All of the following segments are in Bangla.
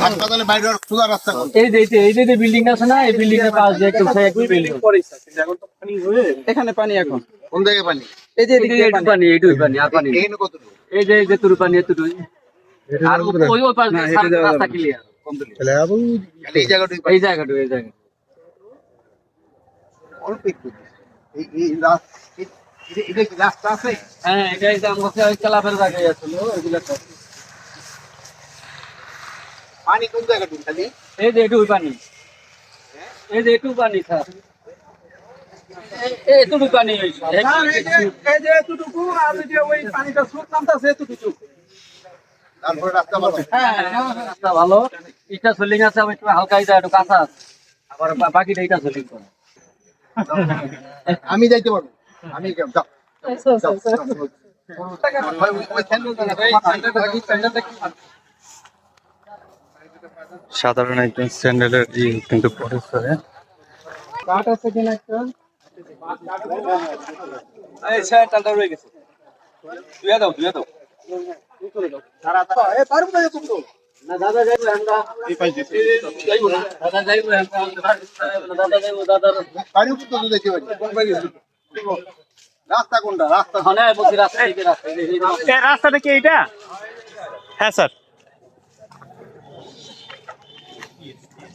হাসপাতালে বাইরে সোজা রাস্তা এই যে এই যে- বিল্ডিং আছে না এই বিল্ডিং এর পাশ দিয়ে একটু একটু বিল্ডিং এখানে পানি এখন। কোন জায়গায় পানি? এই যে এই এদিক যে দিয়ে একটু পানি। পানি পানি আর পানি এখানে কতটুকু? এই যে এই যে তুরু পানি এতটুকু। আর ওই ওই পাশ দিয়ে রাস্তা এই এই এই জায়গা অল্প একটু এই এই রাস্তা এটা কি রাস্তা আছে? হ্যাঁ এটা আমাকে ক্লাবের জায়গায় আছিল ওইগুলো সব। পানি কোন জায়গাটুকু খালি এই যে একটু পানি এই যে একটু পানি স্যার এই- এই এতটুকু পানি এই যে এতটুকু আর যে ওই পানিটা স্রোত নামতাছে এতটুকু তারপরে রাস্তা ভালো হ্যাঁ রাস্তা ভালো ইটা সোলিং আছে আবার একটু হালকা ইটা একটু কাঁচা আছে আবার বাকিটা ইটা সোলিং করে আমি যাইতে পারব আমি যাও যাও, যাও, যাও। ভাই, ওই- ওই স্যান্ডেলটা রাখো। সাধারণ একজন স্যান্ডেলের ই কিন্তু পরিচয় কাঠ আছে কিনা একটা? এই স্যান্ডেলটা রয়ে গেছে। দুয়া দাও দুয়া পারি? রাস্তা কোনটা? রাস্তা। রাস্তাটা কি এইটা? হ্যাঁ স্যার যাই নেই এর তো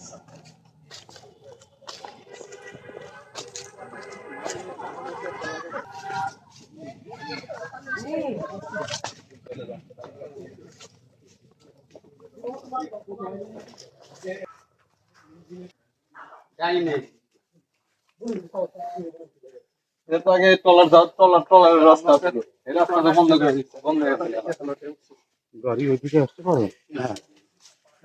আগে টলার যাও টলার টলারের রাস্তা আছে এই রাস্তাটা বন্ধ করে দিচ্ছে বন্ধ করে দিচ্ছে গাড়ি ওইদিকে আসতে পারো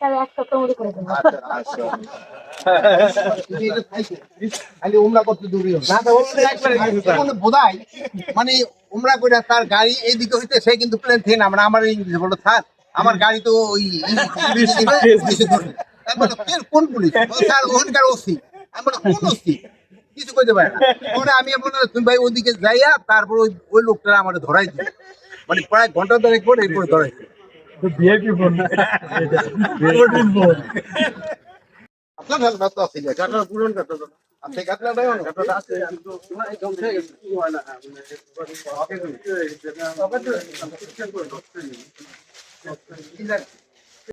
স্যার এক সপ্তাহ মধ্যে করে দেবো আচ্ছা আচ্ছা? খালি করতে দূরে বোধাই মানে করে তার গাড়ি এইদিকে হইতে সে কিন্তু প্লেন থেকে নামে। আমার ইংলিশে বলো স্যার আমার গাড়ি তো ওই ইংলিশে ধরে। আমি বললাম, "কে? কোন পুলিশ স্যার ওখানকার ওসি আমি কোন ওসি কিছু কইতে পারে না পরে আমি বললাম তুমি ভাই ওদিকে যাইয়া তারপর ওই ওই লোকটা আমার ধরাই দিল মানে প্রায় ঘণ্টা ধরে পরে এরপরে ধরাই দিল। আপনার ঢালনা তো আছে কাটার পুরন কাটা আছে কাটলাটা কাটাটা আছে কিন্তু এই জম থেকে কি হয় না মানে